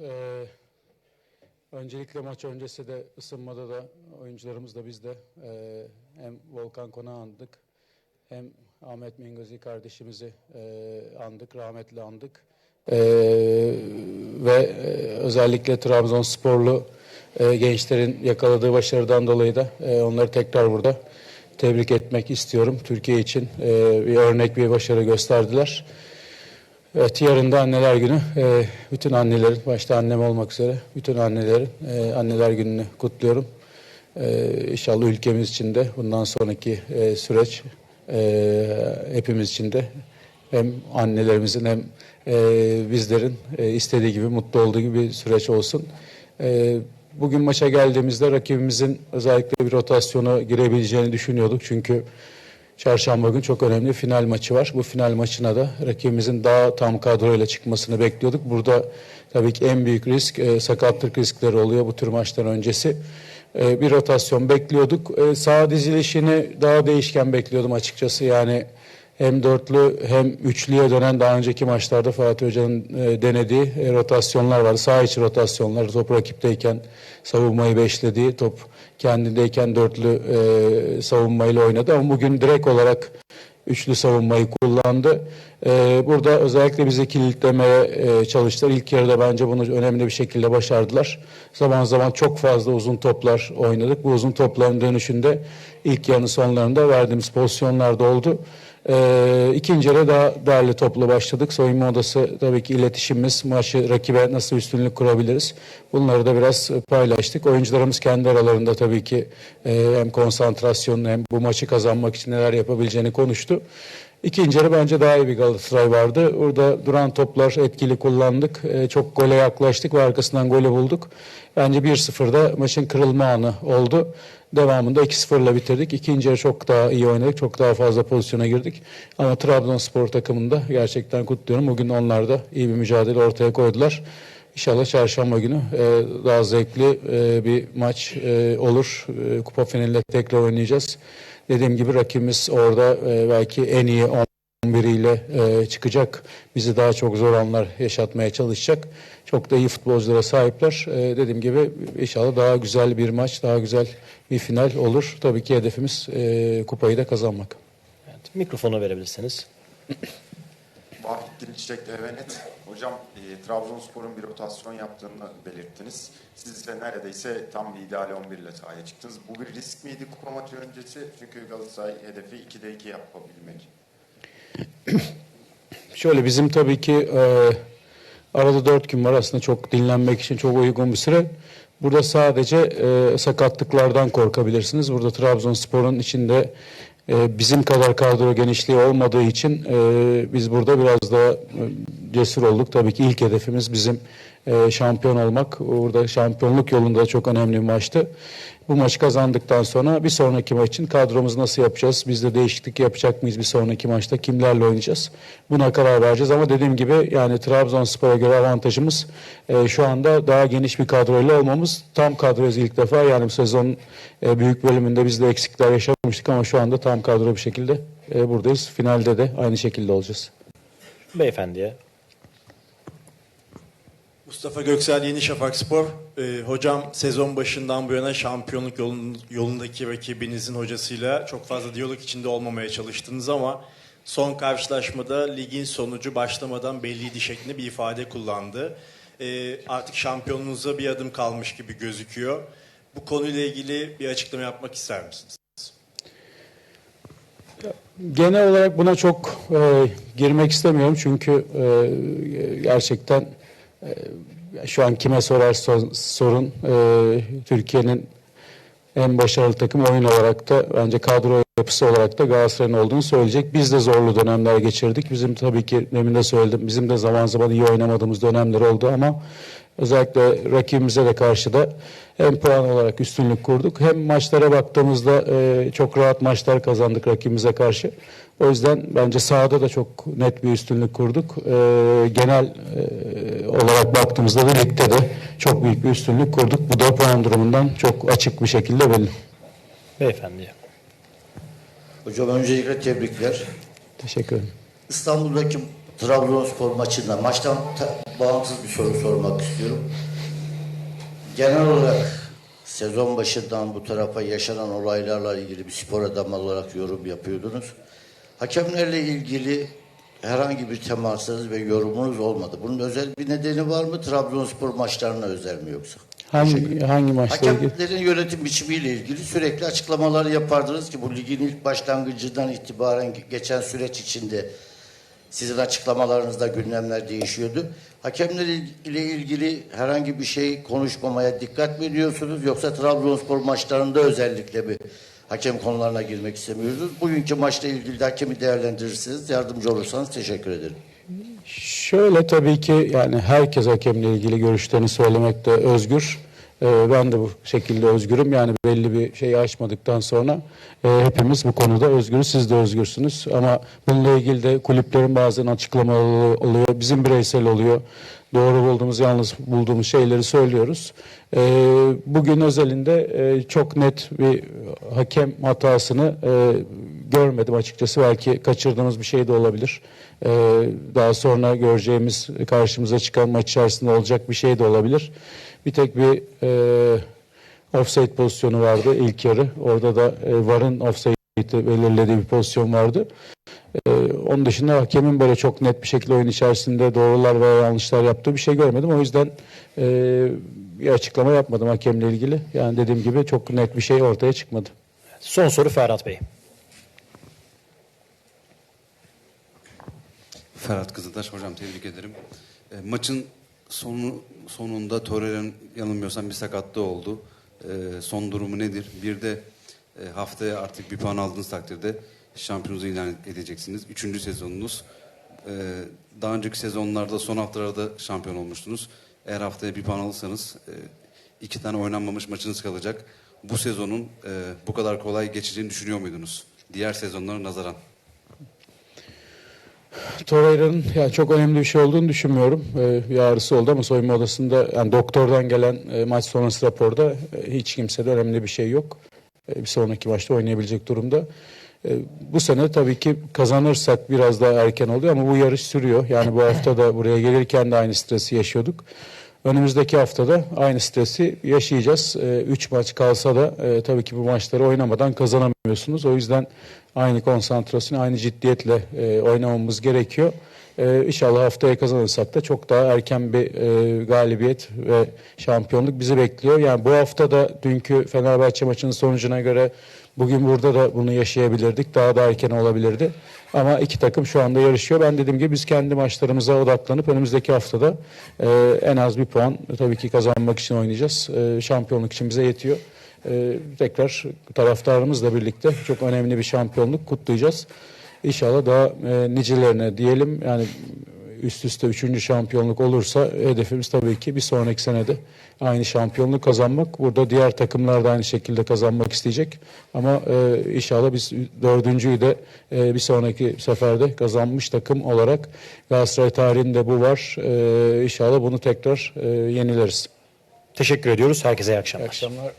E, öncelikle maç öncesi de ısınmada da oyuncularımız da biz de e, hem Volkan Konak'ı andık hem Ahmet Mingozi kardeşimizi e, andık, rahmetli andık. E, ve e, özellikle Trabzonsporlu e, gençlerin yakaladığı başarıdan dolayı da e, onları tekrar burada tebrik etmek istiyorum. Türkiye için e, bir örnek bir başarı gösterdiler. Evet, yarın da anneler günü. Ee, bütün annelerin, başta annem olmak üzere, bütün annelerin e, anneler gününü kutluyorum. Ee, inşallah ülkemiz için de bundan sonraki e, süreç e, hepimiz için de hem annelerimizin hem e, bizlerin e, istediği gibi, mutlu olduğu gibi bir süreç olsun. E, bugün maça geldiğimizde rakibimizin özellikle bir rotasyona girebileceğini düşünüyorduk. Çünkü Çarşamba günü çok önemli final maçı var. Bu final maçına da rakibimizin daha tam kadroyla çıkmasını bekliyorduk. Burada tabii ki en büyük risk e, sakatlık riskleri oluyor bu tür maçtan öncesi. E, bir rotasyon bekliyorduk. E, sağ dizilişini daha değişken bekliyordum açıkçası. Yani hem dörtlü hem üçlüye dönen daha önceki maçlarda Fatih Hoca'nın e, denediği e, rotasyonlar vardı. Sağ içi rotasyonlar, top rakipteyken savunmayı beşlediği, top kendindeyken dörtlü e, savunmayla oynadı. Ama bugün direkt olarak üçlü savunmayı kullandı. E, burada özellikle bizi kilitlemeye e, çalıştılar. İlk yarıda bence bunu önemli bir şekilde başardılar. Zaman zaman çok fazla uzun toplar oynadık. Bu uzun topların dönüşünde ilk yarının sonlarında verdiğimiz pozisyonlarda oldu. Ee, ikinci yarı daha değerli topla başladık. Soyunma odası tabii ki iletişimimiz, maçı rakibe nasıl üstünlük kurabiliriz? Bunları da biraz paylaştık. Oyuncularımız kendi aralarında tabii ki e, hem konsantrasyonunu hem bu maçı kazanmak için neler yapabileceğini konuştu. İkinci yarı bence daha iyi bir Galatasaray vardı. Orada duran toplar etkili kullandık. E, çok gole yaklaştık ve arkasından golü bulduk. Bence 1-0'da maçın kırılma anı oldu. Devamında 2-0'la bitirdik. İkinci yarı çok daha iyi oynadık. Çok daha fazla pozisyona girdik. Ama Trabzonspor takımında gerçekten kutluyorum. Bugün onlar da iyi bir mücadele ortaya koydular. İnşallah çarşamba günü e, daha zevkli e, bir maç e, olur. E, kupa finalinde tekrar oynayacağız. Dediğim gibi rakibimiz orada e, belki en iyi 11 ile e, çıkacak. Bizi daha çok zor anlar yaşatmaya çalışacak. Çok da iyi futbolculara sahipler. E, dediğim gibi inşallah daha güzel bir maç, daha güzel bir final olur. Tabii ki hedefimiz e, kupayı da kazanmak. Evet, mikrofonu verebilirsiniz. Vahit Dilçiçek Evenet. Hocam e, Trabzonspor'un bir rotasyon yaptığını belirttiniz. Siz de neredeyse tam bir ideal 11 ile sahaya çıktınız. Bu bir risk miydi kupa maçı öncesi? Çünkü Galatasaray hedefi 2'de 2 yapabilmek. Şöyle bizim tabii ki e, arada dört gün var aslında çok dinlenmek için çok uygun bir süre. Burada sadece e, sakatlıklardan korkabilirsiniz. Burada Trabzonspor'un içinde bizim kadar kadro genişliği olmadığı için e, biz burada biraz daha e, cesur olduk. Tabii ki ilk hedefimiz bizim e, şampiyon olmak. Burada şampiyonluk yolunda çok önemli bir maçtı. Bu maçı kazandıktan sonra bir sonraki maç için kadromuzu nasıl yapacağız? Biz de değişiklik yapacak mıyız bir sonraki maçta? Kimlerle oynayacağız? Buna karar vereceğiz. Ama dediğim gibi yani Trabzonspor'a göre avantajımız e, şu anda daha geniş bir kadroyla olmamız. Tam kadroyuz ilk defa. Yani bu sezonun e, büyük bölümünde biz de eksikler yaşamıştık ama şu anda tam kadro bir şekilde e, buradayız. Finalde de aynı şekilde olacağız. Beyefendiye. Mustafa Göksel Yeni Şafak Spor. Ee, hocam sezon başından bu yana şampiyonluk yolun, yolundaki rakibinizin hocasıyla çok fazla diyalog içinde olmamaya çalıştınız ama son karşılaşmada ligin sonucu başlamadan belliydi şeklinde bir ifade kullandı. Ee, artık şampiyonluğunuza bir adım kalmış gibi gözüküyor. Bu konuyla ilgili bir açıklama yapmak ister misiniz? Genel olarak buna çok e, girmek istemiyorum çünkü e, gerçekten şu an kime sorarsa sorun e, Türkiye'nin en başarılı takım oyun olarak da bence kadro yapısı olarak da Galatasaray'ın olduğunu söyleyecek. Biz de zorlu dönemler geçirdik. Bizim tabii ki demin de söyledim. Bizim de zaman zaman iyi oynamadığımız dönemler oldu ama özellikle rakibimize de karşı da hem puan olarak üstünlük kurduk hem maçlara baktığımızda e, çok rahat maçlar kazandık rakibimize karşı. O yüzden bence sahada da çok net bir üstünlük kurduk. E, genel e, olarak baktığımızda da ligde de çok büyük bir üstünlük kurduk. Bu da puan durumundan çok açık bir şekilde belli. Beyefendiye. Hocam öncelikle tebrikler. Teşekkür ederim. İstanbul'daki Trabzonspor maçında maçtan ta- bağımsız bir soru sormak istiyorum. Genel olarak sezon başından bu tarafa yaşanan olaylarla ilgili bir spor adamı olarak yorum yapıyordunuz. Hakemlerle ilgili herhangi bir temasınız ve yorumunuz olmadı. Bunun özel bir nedeni var mı? Trabzonspor maçlarına özel mi yoksa? Hangi, hangi maçla? Hakemlerin yönetim biçimiyle ilgili sürekli açıklamalar yapardınız ki bu ligin ilk başlangıcından itibaren geçen süreç içinde sizin açıklamalarınızda gündemler değişiyordu. Hakemler ile ilgili herhangi bir şey konuşmamaya dikkat mi ediyorsunuz yoksa Trabzonspor maçlarında özellikle mi hakem konularına girmek istemiyorsunuz? Bugünkü maçla ilgili de hakemi değerlendirirsiniz. Yardımcı olursanız teşekkür ederim. Şöyle tabii ki yani herkes hakemle ilgili görüşlerini söylemekte özgür. Ee, ben de bu şekilde özgürüm. Yani belli bir şeyi aşmadıktan sonra e, hepimiz bu konuda özgürüz. Siz de özgürsünüz. Ama bununla ilgili de kulüplerin bazen açıklamaları oluyor. Bizim bireysel oluyor. Doğru bulduğumuz, yanlış bulduğumuz şeyleri söylüyoruz. Ee, bugün özelinde e, çok net bir hakem hatasını e, görmedim açıkçası. Belki kaçırdığımız bir şey de olabilir. Ee, daha sonra göreceğimiz karşımıza çıkan maç içerisinde olacak bir şey de olabilir. Bir tek bir e, offside pozisyonu vardı ilk yarı. Orada da e, VAR'ın offside'i belirlediği bir pozisyon vardı. Ee, onun dışında hakemin böyle çok net bir şekilde oyun içerisinde doğrular veya yanlışlar yaptığı bir şey görmedim. O yüzden e, bir açıklama yapmadım hakemle ilgili. Yani dediğim gibi çok net bir şey ortaya çıkmadı. Son soru Ferhat Bey. Ferhat Kızıltaş hocam tebrik ederim. E, maçın sonu sonunda Torreira'nın yanılmıyorsam bir sakatlığı oldu. E, son durumu nedir? Bir de e, haftaya artık bir puan aldığınız takdirde şampiyonunuzu ilan edeceksiniz. Üçüncü sezonunuz. E, daha önceki sezonlarda son haftalarda şampiyon olmuştunuz. Eğer haftaya bir puan alırsanız e, iki tane oynanmamış maçınız kalacak. Bu sezonun e, bu kadar kolay geçeceğini düşünüyor muydunuz? Diğer sezonlara nazaran. Torreira'nın yani çok önemli bir şey olduğunu düşünmüyorum. Ee, bir ağrısı oldu ama soyunma odasında yani doktordan gelen e, maç sonrası raporda e, hiç kimsede önemli bir şey yok. E, bir sonraki maçta oynayabilecek durumda. E, bu sene tabii ki kazanırsak biraz daha erken oluyor ama bu yarış sürüyor. Yani bu hafta da buraya gelirken de aynı stresi yaşıyorduk. Önümüzdeki haftada aynı stresi yaşayacağız. E, üç maç kalsa da e, tabii ki bu maçları oynamadan kazanamıyorsunuz. O yüzden aynı konsantrasyon, aynı ciddiyetle e, oynamamız gerekiyor. E, inşallah haftaya kazanırsak da çok daha erken bir e, galibiyet ve şampiyonluk bizi bekliyor. Yani bu hafta da dünkü Fenerbahçe maçının sonucuna göre bugün burada da bunu yaşayabilirdik. Daha da erken olabilirdi. Ama iki takım şu anda yarışıyor. Ben dediğim gibi biz kendi maçlarımıza odaklanıp önümüzdeki haftada e, en az bir puan tabii ki kazanmak için oynayacağız. E, şampiyonluk için bize yetiyor. E, tekrar taraftarımızla birlikte çok önemli bir şampiyonluk kutlayacağız. İnşallah daha e, nicelerine diyelim yani üst üste üçüncü şampiyonluk olursa hedefimiz tabii ki bir sonraki senede aynı şampiyonluğu kazanmak. Burada diğer takımlar da aynı şekilde kazanmak isteyecek. Ama e, inşallah biz dördüncüyü de e, bir sonraki seferde kazanmış takım olarak Galatasaray tarihinde bu var. E, inşallah bunu tekrar e, yenileriz. Teşekkür ediyoruz. Herkese iyi İyi akşamlar. akşamlar.